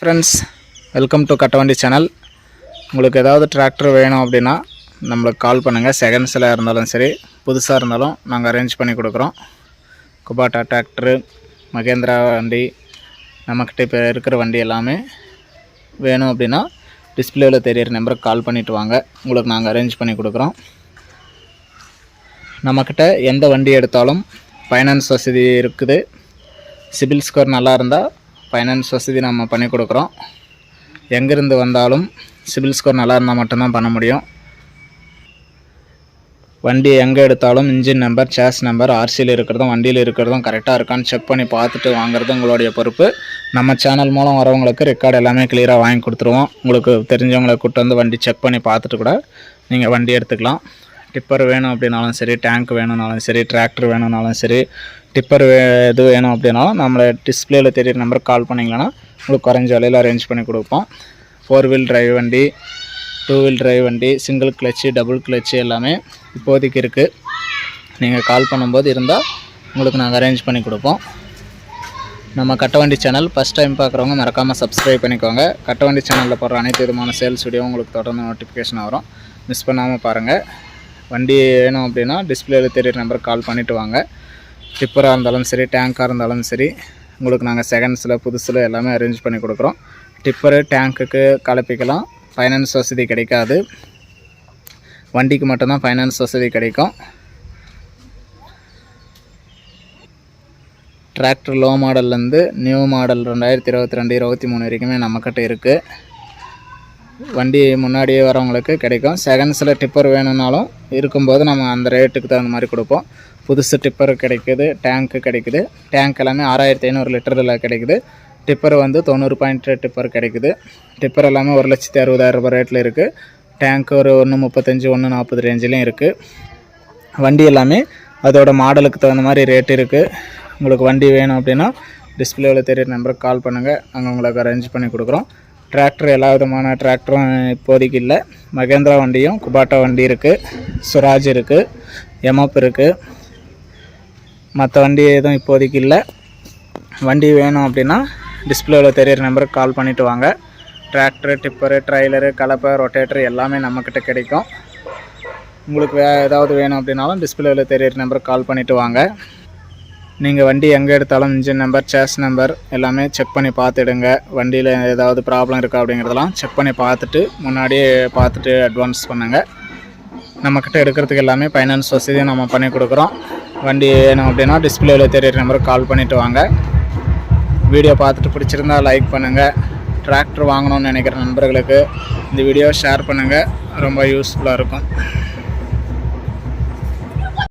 Friends welcome to Kattavandi channel உங்களுக்கு ஏதாவது tractor வேணும் அப்படின்னா நம்மளுக்கு கால் பண்ணுங்கள் செகண்ட்ஸில் இருந்தாலும் சரி புதுசாக இருந்தாலும் நாங்கள் அரேஞ்ச் பண்ணி கொடுக்குறோம். குபாட்டா டிராக்டரு மகேந்திரா வண்டி நம்மக்கிட்ட இப்போ இருக்கிற வண்டி எல்லாமே வேணும் அப்படின்னா டிஸ்பிளேவில் தெரியிற நம்பருக்கு கால் பண்ணிவிட்டு வாங்க. உங்களுக்கு நாங்கள் அரேஞ்ச் பண்ணி கொடுக்குறோம். நம்மக்கிட்ட எந்த வண்டி எடுத்தாலும் ஃபைனான்ஸ் வசதி இருக்குது. சிபில் ஸ்கோர் நல்லா இருந்தால் ஃபைனான்ஸ் வசதி நம்ம பண்ணி கொடுக்குறோம். எங்கேருந்து வந்தாலும் சிபில் ஸ்கோர் நல்லா இருந்தால் மட்டும்தான் பண்ண முடியும். வண்டி எங்கே எடுத்தாலும் இன்ஜின் நம்பர் சேஸ் நம்பர் ஆர்சியில் இருக்கிறதும் வண்டியில் இருக்கிறதும் கரெக்டாக இருக்கான்னு செக் பண்ணி பார்த்துட்டு வாங்குறது உங்களுடைய பொறுப்பு. நம்ம சேனல் மூலம் வரவங்களுக்கு ரெக்கார்டு எல்லாமே கிளியராக வாங்கி கொடுத்துருவோம். உங்களுக்கு தெரிஞ்சவங்களை கூப்பிட்டு வந்து வண்டி செக் பண்ணி பார்த்துட்டு கூட நீங்கள் வண்டி எடுத்துக்கலாம். டிப்பர் வேணும் அப்படின்னாலும் சரி டேங்க் வேணும்னாலும் சரி டிராக்டர் வேணும்னாலும் சரி டிப்பர் வே எது வேணும் அப்படின்னாலும் நம்மளை டிஸ்பிளேயில் தெரியிற நம்பருக்கு கால் பண்ணிங்களன்னா உங்களுக்கு குறைஞ்ச விலையில் அரேஞ்ச் பண்ணி கொடுப்போம். ஃபோர் வீல் டிரைவ் வண்டி டூ வீல் டிரைவ் வண்டி சிங்கிள் கிளச்சு டபுள் கிளச்சு எல்லாமே இப்போதைக்கு இருக்குது நீங்கள் கால் பண்ணும்போது இருந்தால் உங்களுக்கு நாங்கள் அரேஞ்ச் பண்ணி கொடுப்போம். நம்ம கட்டவண்டி சேனல் ஃபஸ்ட் டைம் பார்க்குறவங்க மறக்காமல் சப்ஸ்கிரைப் பண்ணிக்கோங்க. கட்டவண்டி சேனலில் போடுற அனைத்து விதமான சேல்ஸ் வீடியோ உங்களுக்கு தொடர்ந்து நோட்டிஃபிகேஷன் வரும். மிஸ் பண்ணாமல் பாருங்கள் வண்டி வேணும் அப்படின்னா டிஸ்பிளேயில் தெரியிற நம்பருக்கு கால் பண்ணிவிட்டு வாங்க. டிப்பராக இருந்தாலும் சரி டேங்காக இருந்தாலும் சரி உங்களுக்கு நாங்கள் செகண்ட்ஸில் புதுசில் எல்லாமே அரேஞ்ச் பண்ணி கொடுக்குறோம். டிப்பரு டேங்க்குக்கு கலப்பிக்கலாம். ஃபைனான்ஸ் வசதி கிடைக்காது. வண்டிக்கு மட்டும்தான் ஃபைனான்ஸ் வசதி கிடைக்கும். டிராக்டர் லோ மாடல்லேருந்து நியூ மாடல் ரெண்டாயிரத்தி இருபத்தி ரெண்டு இருபத்தி மூணு வரைக்குமே நம்மக்கிட்ட இருக்குது வண்டி முன்னாடியே வரவங்களுக்கு கிடைக்கும். செகண்ட்ஸில் டிப்பர் வேணும்னாலும் இருக்கும்போது நம்ம அந்த ரேட்டுக்கு தகுந்த மாதிரி கொடுப்போம். புதுசு டிப்பர் கிடைக்குது டேங்க்கு கிடைக்குது. டேங்க் எல்லாமே ஆறாயிரத்தி ஐநூறு லிட்டரில் கிடைக்குது. டிப்பர் வந்து தொண்ணூறு பாயிண்ட் டிப்பர் கிடைக்குது. டிப்பர் எல்லாமே ஒரு லட்சத்தி அறுபதாயிரம் ரூபாய் ரேட்டில் இருக்குது டேங்க் ஒரு ஒன்று முப்பத்தஞ்சு ஒன்று நாற்பது ரேஞ்சிலையும் இருக்குது வண்டி எல்லாமே அதோட மாடலுக்கு தகுந்த மாதிரி ரேட் இருக்குது உங்களுக்கு வண்டி வேணும் அப்படின்னா டிஸ்பிளேவில் தெரியிற நம்பருக்கு கால் பண்ணுங்கள் நாங்கள் உங்களுக்கு அரேஞ்ச் பண்ணி கொடுக்குறோம். டிராக்டர் எல்லா விதமான டிராக்டரும் இப்போதைக்கு இல்லை. மகேந்திரா வண்டியும் குபாட்டா வண்டி இருக்குது சுராஜ் இருக்குது எமப் இருக்குது மற்ற வண்டி எதுவும் இப்போதைக்கு இல்லை. வண்டி வேணும் அப்படின்னா டிஸ்பிளேவில் தெரியிற நம்பருக்கு கால் பண்ணிவிட்டு வாங்க. டிராக்டரு டிப்பரு ட்ரைலரு கலப்பை ரொட்டேட்டர் எல்லாமே நம்மக்கிட்ட கிடைக்கும். உங்களுக்கு வே ஏதாவது வேணும் அப்படின்னாலும் டிஸ்பிளேவில் தெரியிற நம்பருக்கு கால் பண்ணிவிட்டு வாங்க. நீங்கள் வண்டி எங்கே எடுத்தாலும் இன்ஜின் நம்பர் சேஸ் நம்பர் எல்லாமே செக் பண்ணி பார்த்துடுங்க. வண்டியில் ஏதாவது ப்ராப்ளம் இருக்கா அப்படிங்கிறதெல்லாம் செக் பண்ணி பார்த்துட்டு முன்னாடியே பார்த்துட்டு அட்வான்ஸ் பண்ணுங்கள் நம்மக்கிட்ட எடுக்கிறதுக்கு எல்லாமே ஃபைனான்ஸ் வசதியும் நம்ம பண்ணி கொடுக்குறோம். வண்டி வேணும் அப்படின்னா டிஸ்பிளேவில் தெரியிற நம்பருக்கு கால் பண்ணிவிட்டு வாங்க. வீடியோ பார்த்துட்டு பிடிச்சிருந்தா லைக் பண்ணுங்கள் டிராக்டர் வாங்கணும்னு நினைக்கிற நண்பர்களுக்கு இந்த வீடியோ ஷேர் பண்ணுங்கள் ரொம்ப யூஸ்ஃபுல்லாக இருக்கும்.